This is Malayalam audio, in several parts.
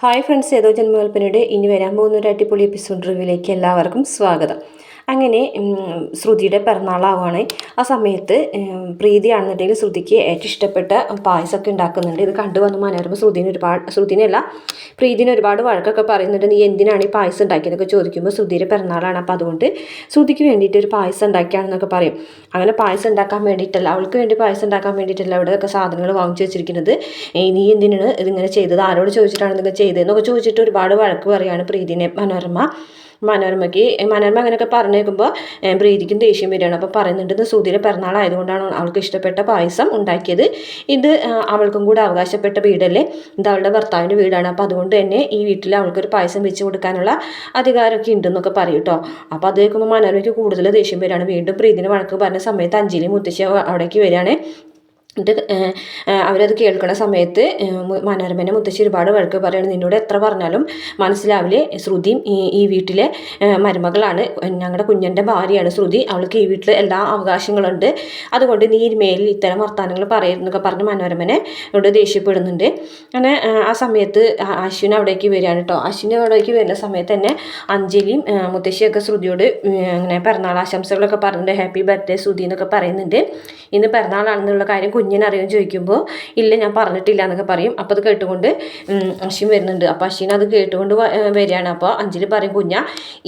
ഹായ് ഫ്രണ്ട്സ് ഏതോ ജന്മകൽപ്പനയുടെ ഇനി വരാൻ പോകുന്ന ഒരു അടിപൊളി എപ്പിസോഡ് റിവ്യൂലേക്ക് എല്ലാവർക്കും സ്വാഗതം. അങ്ങനെ ശ്രുതിയുടെ പിറന്നാളാവുകയാണ് ആ സമയത്ത് പ്രീതിയാണെന്നുണ്ടെങ്കിൽ ശ്രുതിക്ക് ഏറ്റവും ഇഷ്ടപ്പെട്ട പായസമൊക്കെ ഉണ്ടാക്കുന്നുണ്ട്. ഇത് കണ്ടു വന്ന് മനോരമ ശ്രുതിന് ഒരുപാട് ശ്രുതിനല്ല പ്രീതിന് ഒരുപാട് വഴക്കൊക്കെ പറയുന്നുണ്ട്. നീ എന്തിനാണ് ഈ പായസം ഉണ്ടാക്കിയതൊക്കെ ചോദിക്കുമ്പോൾ ശ്രുതിയുടെ പിറന്നാളാണ്. അപ്പോൾ അതുകൊണ്ട് ശ്രുതിക്ക് വേണ്ടിയിട്ട് ഒരു പായസം ഉണ്ടാക്കിയാണെന്നൊക്കെ പറയും. അങ്ങനെ പായസം ഉണ്ടാക്കാൻ വേണ്ടിയിട്ടല്ല അവൾക്ക് വേണ്ടി പായസം ഉണ്ടാക്കാൻ വേണ്ടിയിട്ടല്ല അവിടെയൊക്കെ സാധനങ്ങൾ വാങ്ങിച്ചു വെച്ചിരിക്കുന്നത്. നീ എന്തിനാണ് ഇതിങ്ങനെ ചെയ്തത്? ആരോട് ചോദിച്ചിട്ടാണ് ഇതൊക്കെ ചെയ്തതെന്നൊക്കെ ചോദിച്ചിട്ട് ഒരുപാട് വഴക്ക് പറയുകയാണ് പ്രീതിനെ മനോരമ. മനോരമയ്ക്ക് മനോരമ അങ്ങനെയൊക്കെ പറഞ്ഞേക്കുമ്പോൾ പ്രീതിക്കും ദേഷ്യം വരികയാണ്. അപ്പോൾ പറയുന്നുണ്ട് ഇത് സുധീര പിറന്നാളായതുകൊണ്ടാണ് അവൾക്ക് ഇഷ്ടപ്പെട്ട പായസം ഉണ്ടാക്കിയത്. ഇത് അവൾക്കും കൂടെ അവകാശപ്പെട്ട വീടല്ലേ? ഇത് അവളുടെ ഭർത്താവിന്റെ വീടാണ്. അപ്പോൾ അതുകൊണ്ട് തന്നെ ഈ വീട്ടിൽ അവൾക്കൊരു പായസം വെച്ച് കൊടുക്കാനുള്ള അധികാരമൊക്കെ ഉണ്ടെന്നൊക്കെ പറയും കേട്ടോ അപ്പോൾ അത് കേൾക്കുമ്പോൾ മനോരമയ്ക്ക് കൂടുതൽ ദേഷ്യം വരികയാണ്. വീണ്ടും പ്രീതിന് വഴക്ക് പറഞ്ഞ സമയത്ത് അഞ്ജലി മുത്തശ്ശി അവിടേക്ക് വരികയാണ്. എന്നിട്ട് അവരത് കേൾക്കുന്ന സമയത്ത് മനോരമേനെ മുത്തശ്ശി ഒരുപാട് വഴക്ക് പറയുന്നത് നിന്നോട് എത്ര പറഞ്ഞാലും മനസ്സിലാവില്ലേ. ശ്രുതിയും ഈ ഈ വീട്ടിലെ മരുമകളാണ്. ഞങ്ങളുടെ കുഞ്ഞന്റെ ഭാര്യയാണ് ശ്രുതി. അവൾക്ക് ഈ വീട്ടിൽ എല്ലാ അവകാശങ്ങളുണ്ട്. അതുകൊണ്ട് നീ മേലിൽ ഇത്തരം വർത്തമാനങ്ങൾ പറയുന്നൊക്കെ പറഞ്ഞ് മനോരമനെ ഇവിടെ ദേഷ്യപ്പെടുന്നുണ്ട്. അങ്ങനെ ആ സമയത്ത് അശ്വിൻ അവിടേക്ക് വരികയാണ് കേട്ടോ അശ്വിൻ അവിടേക്ക് വരുന്ന സമയത്ത് തന്നെ അഞ്ജലിയും മുത്തശ്ശിയൊക്കെ ശ്രുതിയോട് അങ്ങനെ പിറന്നാൾ ആശംസകളൊക്കെ പറഞ്ഞിട്ട് ഹാപ്പി ബർത്ത്ഡേ ശ്രുതി എന്നൊക്കെ പറയുന്നുണ്ട്. ഇന്ന് പിറന്നാളാണെന്നുള്ള കാര്യം കുഞ്ഞിനറിയാൻ ചോദിക്കുമ്പോൾ ഇല്ല ഞാൻ പറഞ്ഞിട്ടില്ല എന്നൊക്കെ പറയും. അപ്പോൾ അത് കേട്ടുകൊണ്ട് അശ്വിൻ വരുന്നുണ്ട്. അപ്പോൾ അശ്വിൻ അത് കേട്ടുകൊണ്ട് വരികയാണ്. അപ്പോൾ അഞ്ജലി പറയും കുഞ്ഞ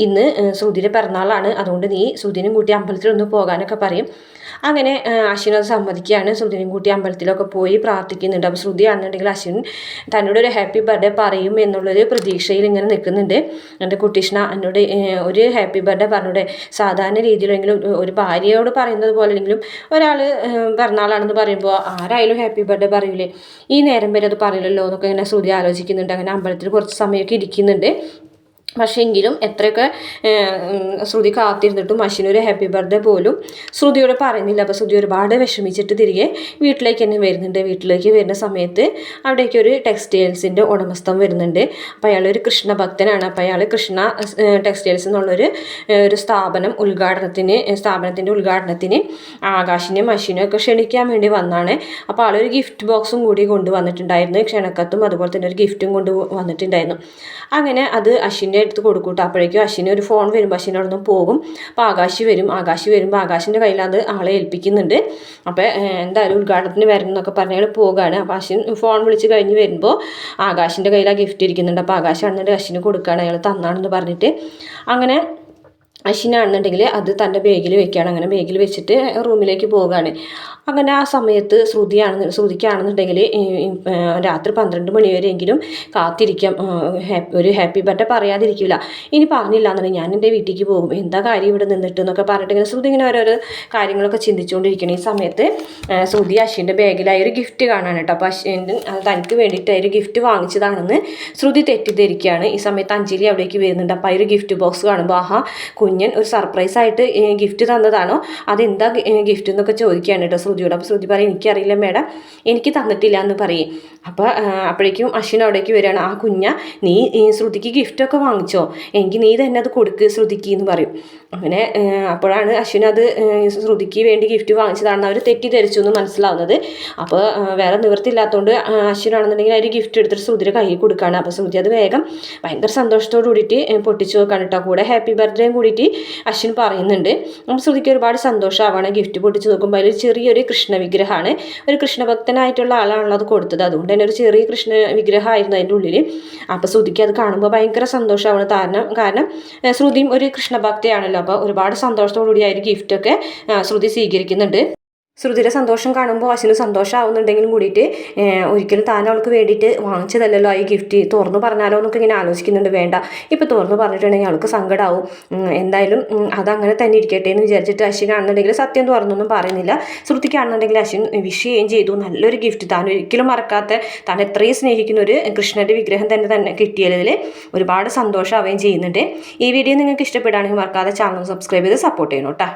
ഇന്ന് സുധീരെ പിറന്നാളാണ്. അതുകൊണ്ട് നീ സുധീനും കൂട്ടി അമ്പലത്തിൽ ഒന്ന് പോകാനൊക്കെ പറയും. അങ്ങനെ അശ്വിൻ അത് സമ്മതിക്കുകയാണ്. ശ്രുതിനും കൂട്ടി അമ്പലത്തിലൊക്കെ പോയി പ്രാർത്ഥിക്കുന്നുണ്ട്. അപ്പോൾ ശ്രുതി ആണെന്നുണ്ടെങ്കിൽ അശ്വിൻ തന്നോട് ഒരു ഹാപ്പി ബർത്ത്ഡേ പറയും എന്നുള്ളൊരു പ്രതീക്ഷയിൽ ഇങ്ങനെ നിൽക്കുന്നുണ്ട്. എന്റെ കുട്ടീഷ്ണ എന്നോട് ഒരു ഹാപ്പി ബർത്ത്ഡേ പറഞ്ഞൂടെ. സാധാരണ രീതിയിലെങ്കിലും ഒരു ഭാര്യയോട് പറയുന്നത് പോലെ അല്ലെങ്കിലും ഒരാൾ പിറന്നാളാണെന്ന് പറയുമ്പോൾ ആരായാലും ഹാപ്പി ബർത്ത്ഡേ പറയൂലേ. ഈ നേരം വരെ അത് പറയില്ലല്ലോ എന്നൊക്കെ ഇങ്ങനെ ശ്രുതി ആലോചിക്കുന്നുണ്ട്. അങ്ങനെ അമ്പലത്തിൽ കുറച്ച് സമയമൊക്കെ ഇരിക്കുന്നുണ്ട്. പക്ഷേ എങ്കിലും എത്രയൊക്കെ ശ്രുതി കാത്തിരുന്നിട്ടും അശ്വിനൊരു ഹാപ്പി ബർത്ത്ഡേ പോലും ശ്രുതിയോട് പറയുന്നില്ല. അപ്പോൾ ശ്രുതി ഒരുപാട് വിഷമിച്ചിട്ട് തിരികെ വീട്ടിലേക്ക് തന്നെ വരുന്നുണ്ട്. വീട്ടിലേക്ക് വരുന്ന സമയത്ത് അവിടേക്ക് ഒരു ടെക്സ്റ്റൈൽസിന്റെ ഉടമസ്ഥൻ വരുന്നുണ്ട്. അപ്പോൾ അയാൾ ഒരു കൃഷ്ണഭക്തനാണ് അപ്പോൾ അയാൾ കൃഷ്ണ ടെക്സ്റ്റൈൽസ് എന്നുള്ളൊരു ഒരു സ്ഥാപനം ഉദ്ഘാടനത്തിന് സ്ഥാപനത്തിന്റെ ഉദ്ഘാടനത്തിന് ആകാശിനെയും അശ്വിനെയും ഒക്കെ ക്ഷണിക്കാൻ വേണ്ടി വന്നാണ്. അപ്പോൾ ആളൊരു ഗിഫ്റ്റ് ബോക്സും കൂടി കൊണ്ടുവന്നിട്ടുണ്ടായിരുന്നു. ക്ഷണക്കത്തും അതുപോലെ തന്നെ ഒരു ഗിഫ്റ്റും കൊണ്ട് വന്നിട്ടുണ്ടായിരുന്നു അങ്ങനെ അത് അശ്വിന്റെ എടുത്ത് കൊടുക്കൂട്ടോ അപ്പോഴേക്കും അശ്വിന് ഒരു ഫോൺ വരുമ്പോൾ അശ്വിൻ അവിടെ നിന്ന് പോകും. അപ്പോൾ ആകാശി വരും. ആകാശി വരുമ്പോൾ ആകാശിന്റെ കയ്യിൽ അത് ആളെ ഏൽപ്പിക്കുന്നുണ്ട്. അപ്പോൾ എന്തായാലും ഉദ്ഘാടനത്തിന് വരണം എന്നൊക്കെ പറഞ്ഞാൽ പോകുകയാണ് അപ്പോൾ അശ്വിൻ ഫോൺ വിളിച്ച് കഴിഞ്ഞ് വരുമ്പോൾ ആകാശിന്റെ കയ്യിൽ ആ ഗിഫ്റ്റ് ഇരിക്കുന്നുണ്ട് അപ്പോൾ ആകാശാണെന്നുണ്ടെങ്കിൽ അശ്വിന് കൊടുക്കുകയാണ് അയാൾ തന്നാണെന്ന് പറഞ്ഞിട്ട് അങ്ങനെ അശ്വിനാണെന്നുണ്ടെങ്കിൽ അത് തന്റെ ബാഗിൽ വെക്കുകയാണ് അങ്ങനെ ബാഗിൽ വെച്ചിട്ട് റൂമിലേക്ക് പോവുകയാണ് അങ്ങനെ ആ സമയത്ത് ശ്രുതിയാണ് ശ്രുതിക്കാണെന്നുണ്ടെങ്കിൽ രാത്രി പന്ത്രണ്ട് മണിവരെയെങ്കിലും കാത്തിരിക്കാം. ഒരു ഹാപ്പി ബർത്ത്ഡേ പറയാതിരിക്കില്ല ഇനി പറഞ്ഞില്ല എന്നുണ്ടെങ്കിൽ ഞാൻ എന്റെ വീട്ടിലേക്ക് പോകും. എന്താ കാര്യം ഇവിടെ നിന്നിട്ട് എന്നൊക്കെ പറഞ്ഞിട്ട് ശ്രുതി ഇങ്ങനെ ഓരോരോ കാര്യങ്ങളൊക്കെ ചിന്തിച്ചുകൊണ്ടിരിക്കണം. ഈ സമയത്ത് ശ്രുതി അശ്വിന്റെ ബാഗിലായി ഒരു ഗിഫ്റ്റ് കാണാൻ കേട്ടോ. അപ്പോൾ അശ്വിൻ തനിക്ക് വേണ്ടിയിട്ട് ഒരു ഗിഫ്റ്റ് വാങ്ങിച്ചതാണെന്ന് ശ്രുതി തെറ്റിദ്ധരിക്കുകയാണ്. ഈ സമയത്ത് അഞ്ജലി അവിടേക്ക് വരുന്നുണ്ട്. അപ്പോൾ ഒരു ഗിഫ്റ്റ് ബോക്സ് കാണുമ്പോൾ ആഹാ കുഞ്ഞൻ ഒരു സർപ്രൈസായിട്ട് ഗിഫ്റ്റ് തന്നതാണോ? അതെന്താ ഗിഫ്റ്റ് എന്നൊക്കെ ചോദിക്കുകയാണ് കേട്ടോ ശ്രുതിയോട്. അപ്പോൾ ശ്രുതി പറയും എനിക്കറിയില്ല മേഡം എനിക്ക് തന്നിട്ടില്ല എന്ന് പറയും. അപ്പോൾ അപ്പോഴേക്കും അശ്വിൻ അവിടേക്ക് വരികയാണ്. ആ കുഞ്ഞ നീ ശ്രുതിക്ക് ഗിഫ്റ്റൊക്കെ വാങ്ങിച്ചോ. എങ്കിൽ നീ തന്നെ അത് കൊടുക്ക് ശ്രുതിക്ക് എന്ന് പറയും. അങ്ങനെ അപ്പോഴാണ് അശ്വിൻ അത് ശ്രുതിക്ക് വേണ്ടി ഗിഫ്റ്റ് വാങ്ങിച്ചതാണെന്ന് അവർ തെറ്റിദ്ധരിച്ചു എന്ന് മനസ്സിലാവുന്നത്. അപ്പോൾ വേറെ നിവൃത്തിയില്ലാത്തതുകൊണ്ട് അശ്വിനാണെന്നുണ്ടെങ്കിൽ അവർ ഗിഫ്റ്റ് എടുത്തിട്ട് ശ്രുതിയുടെ കയ്യിൽ കൊടുക്കുകയാണ് അപ്പോൾ ശ്രുതി അത് വേഗം ഭയങ്കര സന്തോഷത്തോട് കൂടിയിട്ട് പൊട്ടിച്ചു വെക്കാൻ കേട്ടോ. കൂടെ ഹാപ്പി ബർത്ത്ഡേയും കൂടിയിട്ട് അശ്വിൻ പറയുന്നുണ്ട്. നമ്മൾ ശ്രുതിക്ക് ഒരുപാട് സന്തോഷമാവാണ് ഗിഫ്റ്റ് പൊട്ടിച്ച് നോക്കുമ്പോൾ. അതിൽ ചെറിയൊരു കൃഷ്ണ വിഗ്രഹമാണ് ഒരു കൃഷ്ണഭക്തനായിട്ടുള്ള ആളാണല്ലോ അത് കൊടുത്തത്. അതുകൊണ്ട് തന്നെ ഒരു ചെറിയ കൃഷ്ണ വിഗ്രഹമായിരുന്നു അതിന്റെ ഉള്ളിൽ അപ്പോൾ ശ്രുതിക്ക് അത് കാണുമ്പോൾ ഭയങ്കര സന്തോഷമാണ് കാരണം കാരണം ശ്രുതിയും ഒരു കൃഷ്ണഭക്തയാണല്ലോ. അപ്പോൾ ഒരുപാട് സന്തോഷത്തോടു കൂടി ആ ഒരു ഗിഫ്റ്റൊക്കെ ശ്രുതി സ്വീകരിക്കുന്നുണ്ട്. ശ്രുതിയുടെ സന്തോഷം കാണുമ്പോൾ അശ്വിന് സന്തോഷമാവുന്നുണ്ടെങ്കിലും കൂടിയിട്ട് ഒരിക്കലും താൻ അവൾക്ക് വേണ്ടിയിട്ട് വാങ്ങിച്ചതല്ലല്ലോ ഈ ഗിഫ്റ്റ് തുറന്നു പറഞ്ഞാലോ എന്നൊക്കെ ഇങ്ങനെ ആലോചിക്കുന്നുണ്ട്. വേണ്ട. ഇപ്പോൾ തുറന്നു പറഞ്ഞിട്ടുണ്ടെങ്കിൽ അവൾക്ക് സങ്കടമാവും എന്തായാലും അതങ്ങനെ തന്നെ ഇരിക്കട്ടെ എന്ന് വിചാരിച്ചിട്ട് അശ്വിനാണെന്നുണ്ടെങ്കിൽ സത്യം തുറന്നൊന്നും പറയുന്നില്ല. ശ്രുതിക്കാണെന്നുണ്ടെങ്കിൽ അശ്വിൻ വിഷയം ചെയ്തു. നല്ലൊരു ഗിഫ്റ്റ് താൻ ഒരിക്കലും മറക്കാത്ത താൻ എത്രയും സ്നേഹിക്കുന്ന ഒരു കൃഷ്ണന്റെ വിഗ്രഹം തന്നെ തന്നെ കിട്ടിയതിൽ ഒരുപാട് സന്തോഷമാവുകയും ചെയ്യുന്നുണ്ട്. ഈ വീഡിയോ നിങ്ങൾക്ക് ഇഷ്ടപ്പെടുകയാണെങ്കിൽ മറക്കാതെ ചാനൽ സബ്സ്ക്രൈബ് ചെയ്ത് സപ്പോർട്ട് ചെയ്യണം കേട്ടോ.